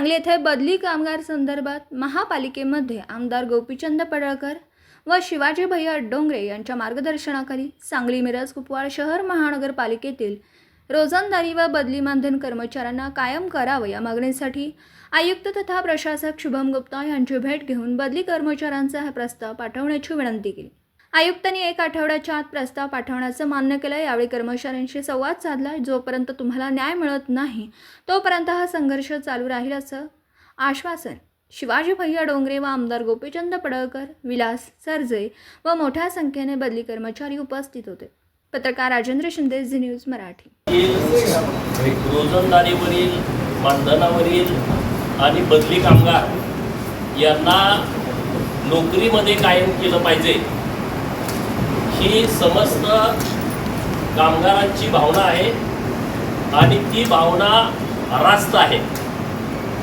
सांगली येथे बदली कामगार संदर्भात महापालिकेमध्ये आमदार गोपीचंद पडळकर व शिवाजी भैया डोंगरे यांच्या मार्गदर्शनाखाली सांगली मिरज कुपवाड शहर महानगरपालिकेतील रोजंदारी व बदली मानधन कर्मचाऱ्यांना कायम करावं या मागणीसाठी आयुक्त तथा प्रशासक शुभम गुप्ता यांची भेट घेऊन बदली कर्मचाऱ्यांचा हा प्रस्ताव पाठवण्याची विनंती केली. आयुक्तांनी एक आठवड्याच्या आत प्रस्ताव पाठवण्याचं मान्य केलं. यावेळी कर्मचाऱ्यांशी संवाद साधला. जोपर्यंत तुम्हाला न्याय मिळत नाही तोपर्यंत हा संघर्ष चालू राहील असं आश्वासन शिवाजी भैया डोंगरे व आमदार गोपीचंद पडळकर विलास सरजे व मोठ्या संख्येने बदली कर्मचारी उपस्थित होते. पत्रकार राजेंद्र शिंदे झी न्यूज मराठी. रोजंदारीवरील मानधनावरील आणि बदली कामगार यांना नोकरीमध्ये कायम केलं पाहिजे. ही समस्त कामगारांची भावना आहे आणि ती भावना रास्त आहे.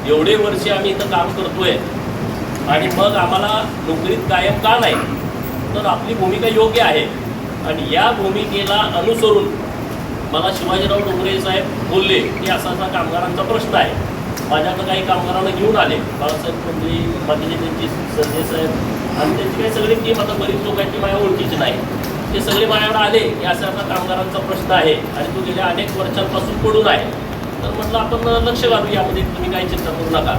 एवढे वर्षे आम्ही इथं काम करतोय आणि मग आम्हाला नोकरीत कायम का नाही? तर आपली भूमिका योग्य आहे. आणि या भूमिकेला अनुसरून मला शिवाजीराव डोंगरे साहेब बोलले की असा असा कामगारांचा प्रश्न आहे. माझ्याकडं काही कामगारांना घेऊन आले. बाळासाहेब कोंडली बाकीचे त्यांची संजय साहेब आणि त्यांची काही सगळी टीम आता बरीच लोकांची माझ्या ओळखीची नाही. ते सगळे माझ्यावर आले की असा असा कामगारांचा प्रश्न आहे आणि तो गेल्या अनेक वर्षांपासून पडून आहे. तर म्हटलं आपण लक्ष घालू यामध्ये तुम्ही काही चिंता करू नका.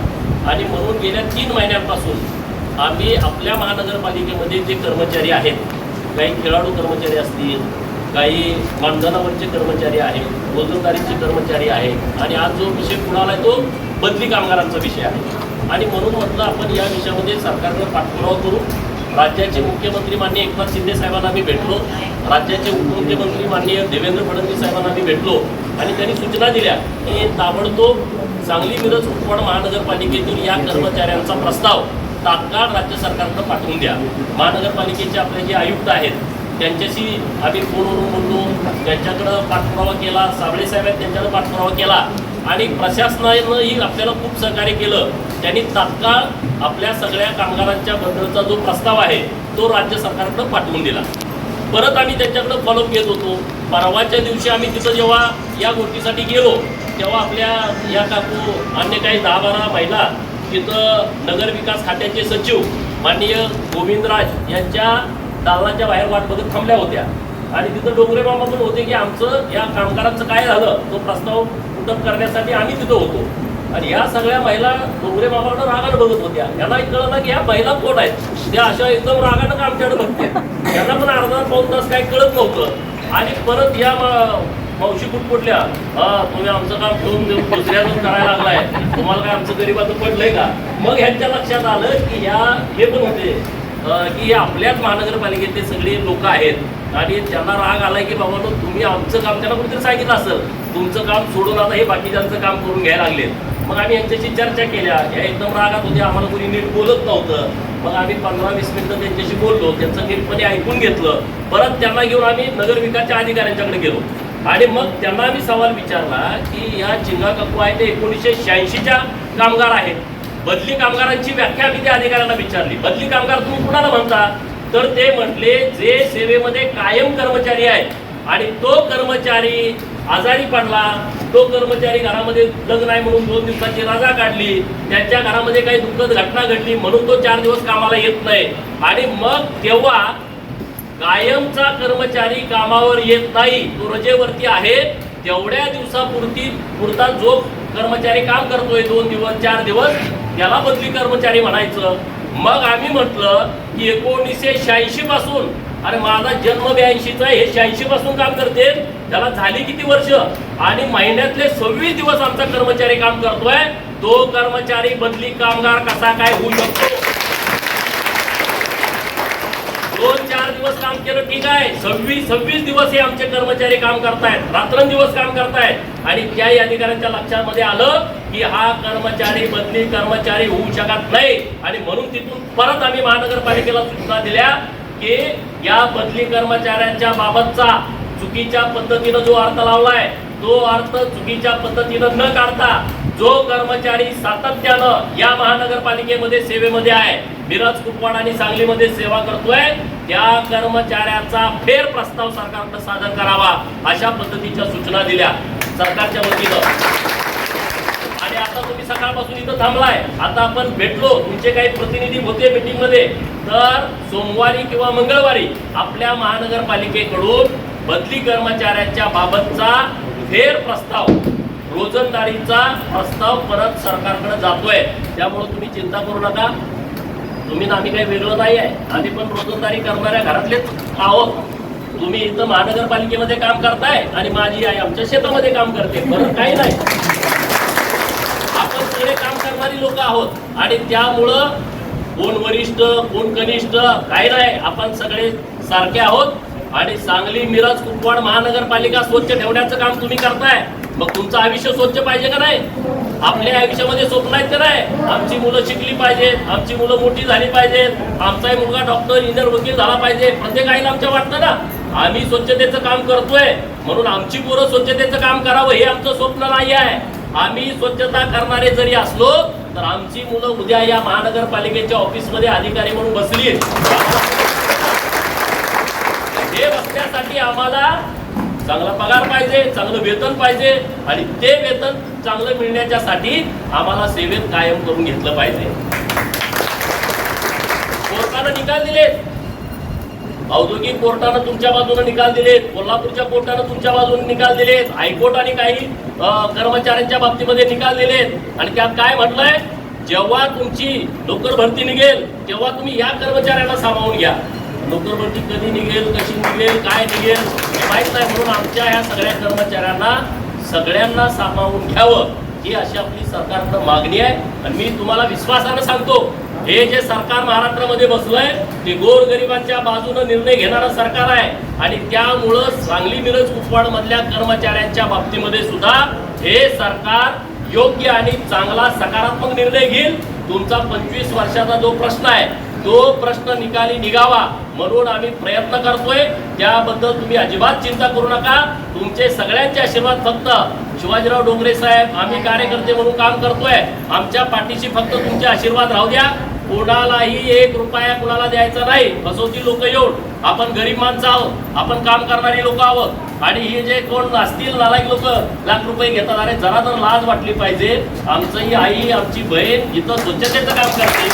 आणि म्हणून गेल्या तीन महिन्यांपासून आम्ही आपल्या महानगरपालिकेमध्ये जे कर्मचारी आहेत काही खेळाडू कर्मचारी असतील काही मानधनावरचे कर्मचारी आहेत रोजंदारीचे कर्मचारी आहेत आणि आज जो विषय पुढे आला तो बदली कामगारांचा विषय आहे. आणि म्हणून म्हटलं आपण या विषयामध्ये सरकारनं पाठपुरावा करू. राज्याचे मुख्यमंत्री माननीय एकनाथ शिंदे साहेबांना मी भेटलो. राज्याचे उपमुख्यमंत्री माननीय देवेंद्र फडणवीस साहेबांना मी भेटलो. आणि त्यांनी सूचना दिल्या की ताबडतोब सांगली मिरज कुपवाड महानगरपालिकेतील या कर्मचाऱ्यांचा प्रस्ताव तात्काळ राज्य सरकारनं पाठवून द्या. महानगरपालिकेचे आपले जे आयुक्त आहेत त्यांच्याशी आम्ही फोनवरून बोललो. त्यांच्याकडं पाठपुरावा केला. साबळे साहेब आहेत त्यांच्याकडे पाठपुरावा केला. आणि प्रशासनानंही आपल्याला खूप सहकार्य केलं. त्यांनी तात्काळ आपल्या सगळ्या कामगारांच्या बद्दलचा जो प्रस्ताव आहे तो राज्य सरकारकडं पाठवून दिला. परत आम्ही त्यांच्याकडं फॉलोअप घेत होतो. परवाच्या दिवशी आम्ही तिथं जेव्हा या गोष्टीसाठी गेलो तेव्हा आपल्या या काकू अन्य काही दहा बारा महिला तिथं नगरविकास खात्याचे सचिव माननीय गोविंदराज यांच्या दालनाच्या बाहेर वाट बघत थांबल्या होत्या. आणि तिथं डोंगरे मामा पण होते की आमचं या कामगारांचं काय झालं तो प्रस्ताव उठप करण्यासाठी आम्ही तिथं होतो. आणि या सगळ्या महिला डोंगरे मामाकडं रागानं बघत होत्या. यांना कळलं ना की या महिला कोण आहेत? त्या अशा एकदम रागानं आमच्याकडे बघते त्यांना पण अर्धा पाऊन तास काही कळत नव्हतं. आणि परत या मावशी कुटपुटल्या हा तुम्ही आमचं काम ठेवून देऊन दुसऱ्याचं करायला लागलाय. तुम्हाला काय आमचं गरीबाचं पडलंय का? मग ह्यांच्या लक्षात आलं की ह्या हे पण होते. की आपल्याच महानगरपालिकेतले सगळे लोक आहेत आणि त्यांना राग आला की बाबा तो तुम्ही आमचं काम त्यांना कुठेतरी सांगितलं असेल. तुमचं काम सोडून आता हे बाकीच्यांचं काम करून घ्यायला लागलेत. मग आम्ही यांच्याशी चर्चा केल्या. या एकदम रागात होते. आम्हाला कोणी नीट बोलत नव्हतं. मग आम्ही पंधरा वीस मिनिटं त्यांच्याशी बोललो. त्यांचं नीटपणे ऐकून घेतलं. परत त्यांना घेऊन आम्ही नगरविकासच्या अधिकाऱ्यांच्याकडे गेलो. आणि मग त्यांना आम्ही सवाल विचारला की या चिंगा काकू आहे ते एकोणीसशे शहाऐंशीच्या कामगार आहेत. बदली कामगारांची व्याख्या आम्ही त्या अधिकाऱ्यांना विचारली. बदली कामगार तुम्ही कुणाला म्हणता? तर ते म्हटले जे सेवेमध्ये कायम कर्मचारी आहेत आणि तो कर्मचारी आजारी पडला तो कर्मचारी घरामध्ये लग्न नाही म्हणून दोन दिवसाची रजा काढली त्यांच्या घरामध्ये काही दुःखद घटना घडली म्हणून तो चार दिवस कामाला येत नाही. आणि मग तेव्हा कायमचा कर्मचारी कामावर येत नाही तो रजेवरती आहे तेवढ्या दिवसापुरती पुरता जो कर्मचारी काम करतोय दोन दिवस चार दिवस त्याला बदली कर्मचारी म्हणायचं. मग आम्ही म्हटलं की एकोणीसशे शहाऐंशी पासून अरे माझा जन्म ब्याऐंशीचा आहे हे शहाऐंशी पासून काम करते. त्याला झाली किती वर्ष? आणि महिन्यातले सव्वीस दिवस आमचा कर्मचारी काम करतोय. तो कर्मचारी बदली कामगार कसा काय होऊ शकतो? दोन चार दिवस काम केलं ठीक आहे सव्वीस सव्वीस दिवस हे आमचे कर्मचारी काम करतायत. रात्रंदिवस काम करतायत. आणि त्याही अधिकाऱ्यांच्या लक्षामध्ये आलं की हा कर्मचारी बदली कर्मचारी होऊ शकत नाही. आणि म्हणून तिथून परत आम्ही महानगरपालिकेला सूचना दिल्या की या बदली कर्मचाऱ्यांच्या बाबतचा चुकीच्या पद्धतीनं जो अर्थ लावलाय तो अर्थ चुकीच्या पद्धतीनं न काढता जो कर्मचारी सातत्यानं या महानगरपालिकेमध्ये सेवेमध्ये आहे मिरज कुपवाड आणि सांगलीमध्ये सेवा करतोय त्या कर्मचाऱ्याचा फेर प्रस्ताव सरकारनं सादर करावा अशा पद्धतीच्या सूचना दिल्या. सरकारच्या वतीनं. आणि आता तुम्ही सकाळपासून इथं थांबलाय. आता आपण भेटलो. तुमचे काही प्रतिनिधी होते मीटिंगमध्ये तर सोमवारी किंवा मंगळवारी आपल्या महानगरपालिकेकडून बदली कर्मचाऱ्यांच्या बाबतचा फेर प्रस्ताव रोजंदारीचा प्रस्ताव परत सरकारकडे जातोय. त्यामुळे तुम्ही चिंता करू नका. तुम्ही आम्ही काही वेगळं नाही आहे आम्ही पण रोजंदारी करणाऱ्या घरातलेच आहोत. तुम्ही इथं महानगरपालिकेमध्ये काम करताय आणि माझी आई आमच्या शेतामध्ये काम करते. बरं काही नाही. आपण सगळे काम करणारी लोक आहोत आणि त्यामुळं कोण वरिष्ठ कोण कनिष्ठ काही नाही. आपण सगळे सारखे आहोत आणि सांगली मिरज कुपवाड महानगरपालिका स्वच्छ ठेवण्याचं काम तुम्ही करताय. मग तुमचं आयुष्य स्वच्छ पाहिजे का नाही? आपल्या आयुष्यामध्ये स्वप्न आहेत का नाही? आमची मुलं शिकली पाहिजेत आमची मुलं मोठी झाली पाहिजेत आमचाही मुलगा डॉक्टर इंजिनियर वकील झाला पाहिजे. प्रत्येक आईला आमच्या वाटतं ना? आम्ही स्वच्छतेचं काम करतोय म्हणून आमची पोरं स्वच्छतेचं काम करावं हे आमचं स्वप्न नाही आहे. आम्ही स्वच्छता करणारे जरी असलो तर आमची मुलं उद्या या महानगरपालिकेच्या ऑफिसमध्ये अधिकारी म्हणून बसली हे बसण्यासाठी आम्हाला चांगला पगार पाहिजे चांगलं वेतन पाहिजे आणि ते वेतन चांगलं मिळण्याच्यासाठी आम्हाला सेवेत कायम करून घेतलं पाहिजे. कोर्टानं निकाल दिले औद्योगिक कोर्टानं तुमच्या बाजूने निकाल दिलेत. कोल्हापूरच्या कोर्टानं तुमच्या बाजूने निकाल दिलेत. हायकोर्टाने काही कर्मचाऱ्यांच्या बाबतीमध्ये निकाल दिलेत. आणि त्यात काय म्हटलंय? जेव्हा तुमची नोकर भरती निघेल तेव्हा तुम्ही या कर्मचाऱ्यांना सामावून घ्या. नोकरभरती कधी निघेल कशी निघेल काय निघेल हे माहीत नाही. म्हणून आमच्या ह्या सगळ्या कर्मचाऱ्यांना सगळ्यांना सामावून घ्यावं. ही अशी आपली सरकारनं मागणी आहे. आणि मी तुम्हाला विश्वासानं सांगतो हे जे सरकार महाराष्ट्रामध्ये बसलंय ते गोरगरिबांच्या बाजूने निर्णय घेणारं सरकार आहे. आणि त्यामुळं सांगली मिरज कुपवाड मधल्या कर्मचाऱ्यांच्या बाबतीमध्ये सुद्धा हे सरकार योग्य आणि चांगला सकारात्मक निर्णय घेईल. तुमचा पंचवीस वर्षाचा जो प्रश्न आहे तो प्रश्न निकाली निघावा म्हणून आम्ही प्रयत्न करतोय. त्याबद्दल तुम्ही अजिबात चिंता करू नका. तुमचे सगळ्यांचे आशीर्वाद फक्त शिवाजीराव डोंगरे साहेब आम्ही कार्यकर्ते म्हणून काम करतोय. आमच्या पाठीशी फक्त तुमचे आशीर्वाद राहू द्या. कोणालाही एक रुपया कुणाला द्यायचा नाही. फसवती लोक येऊन आपण गरीब माणसं आहोत. आपण काम करणारी लोक आहोत. आणि हे जे कोण असतील नालायक लोक लाख रुपये घेतात अरे जरा तर लाज वाटली पाहिजे. आमचंही आई आमची बहीण इथं स्वच्छतेचं काम करते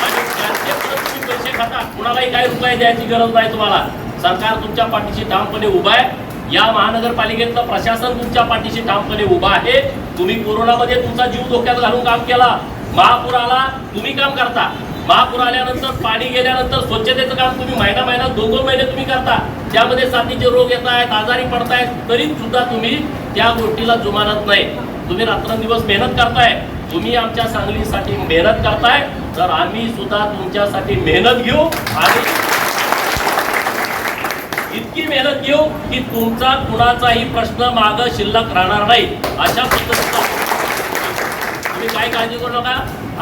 आणि त्यांचे परत तुम्ही पैसे खाता कुणालाही काही रुपये द्यायची गरज नाही तुम्हाला. सरकार तुमच्या पाठीशी ठामपणे उभा आहे. या महानगरपालिकेतलं प्रशासन तुमच्या पाठीशी ठामपणे उभा आहे. तुम्ही कोरोनामध्ये तुमचा जीव धोक्यात घालून काम केला. महापूर आला तुम्ही काम करता. महापूर आल्यानंतर पाणी गेल्यानंतर स्वच्छतेचं काम तुम्ही महिना महिना दोन दोन महिने तुम्ही करता. त्यामध्ये साथीचे रोग येत आहेत आजारी पडतायत तरी सुद्धा तुम्ही त्या गोष्टीला जुमानत नाही. तुम्ही रात्रंदिवस मेहनत करताय. तुम्ही आमच्या सांगलीसाठी मेहनत करताय. तर आम्ही सुद्धा तुमच्यासाठी मेहनत घेऊ आणि इतकी मेहनत घेऊ की तुमचा कुणाचाही प्रश्न माग शिल्लक राहणार नाही अशा पद्धतीचा तुम्ही काय काळजी करू नका.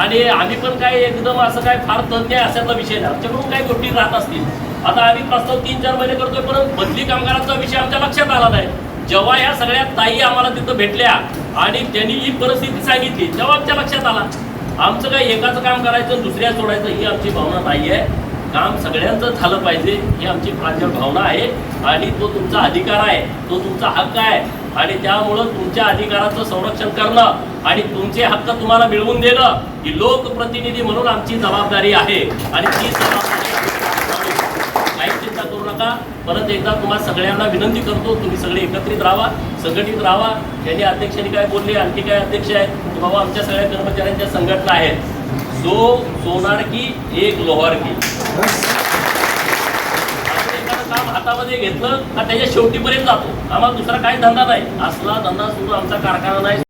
आणि आम्ही पण काय एकदम असं काय फार तज्ञ असायचा विषय नाही. आमच्याकडून काही गोष्टी राहत असतील. आता आम्ही प्रस्ताव तीन चार महिने करतोय परंतु बदली कामगारांचा विषय आमच्या लक्षात आला नाही. जेव्हा या सगळ्या ताई आम्हाला तिथं भेटल्या आणि त्यांनी ही परिस्थिती सांगितली तेव्हा आमच्या लक्षात आला. आमचं काय एकाचं काम करायचं दुसऱ्या सोडायचं ही आमची भावना नाही आहे काम सगळ्यांचं झालं पाहिजे ही आमची प्राचीन भावना आहे. आणि तो तुमचा अधिकार आहे तो तुमचा हक्क आहे. आणि त्यामुळं तुमच्या अधिकाराचं संरक्षण करणं आणि तुमचे हक्क तुम्हाला मिळवून देणं ही लोकप्रतिनिधी म्हणून आमची जबाबदारी आहे. आणि ती जबाबदारी काही चिंता करू नका. परत एकदा तुम्हाला सगळ्यांना विनंती करतो तुम्ही सगळे एकत्रित राहा संघटित राहा. त्यांनी अध्यक्षांनी काय बोलले आणखी काय अध्यक्ष आहेत की बाबा आमच्या सगळ्या कर्मचाऱ्यांच्या संघटना आहेत. जो सोनार की एक लोहार की. एखादं काम हातामध्ये घेतलं का त्याच्या शेवटीपर्यंत जातो. आम्हाला दुसरा काही धंदा नाही. असला धंदा सुरू आमचा कारखाना नाही.